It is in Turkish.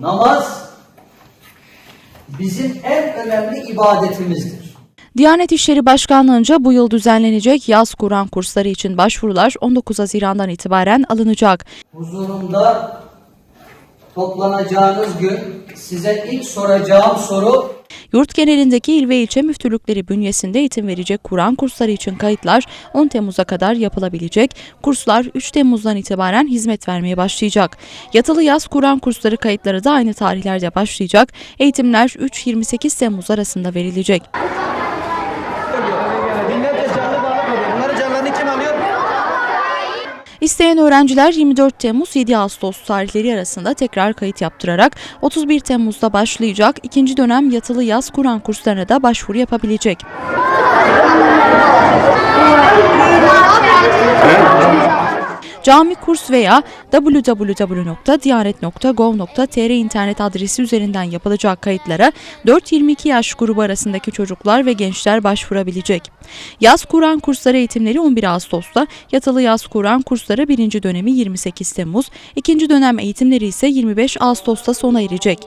namaz bizim en önemli ibadetimizdir. Diyanet İşleri Başkanlığı'nca bu yıl düzenlenecek yaz Kur'an kursları için başvurular 19 Haziran'dan itibaren alınacak. Huzurumda toplanacağınız gün size ilk soracağım soru Yurt genelindeki il ve ilçe müftülükleri bünyesinde eğitim verecek Kur'an kursları için kayıtlar 10 Temmuz'a kadar yapılabilecek. Kurslar 3 Temmuz'dan itibaren hizmet vermeye başlayacak. Yatılı yaz Kur'an kursları kayıtları da aynı tarihlerde başlayacak. Eğitimler 3-28 Temmuz arasında verilecek. İsteyen öğrenciler 24 Temmuz 7 Ağustos tarihleri arasında tekrar kayıt yaptırarak 31 Temmuz'da başlayacak ikinci dönem yatılı yaz Kur'an kurslarına da başvuru yapabilecek. Cami kurs veya www.diyanet.gov.tr internet adresi üzerinden yapılacak kayıtlara 4-22 yaş grubu arasındaki çocuklar ve gençler başvurabilecek. Yaz Kur'an kursları eğitimleri 11 Ağustos'ta, yatılı yaz Kur'an kursları birinci dönemi 28 Temmuz, ikinci dönem eğitimleri ise 25 Ağustos'ta sona erecek.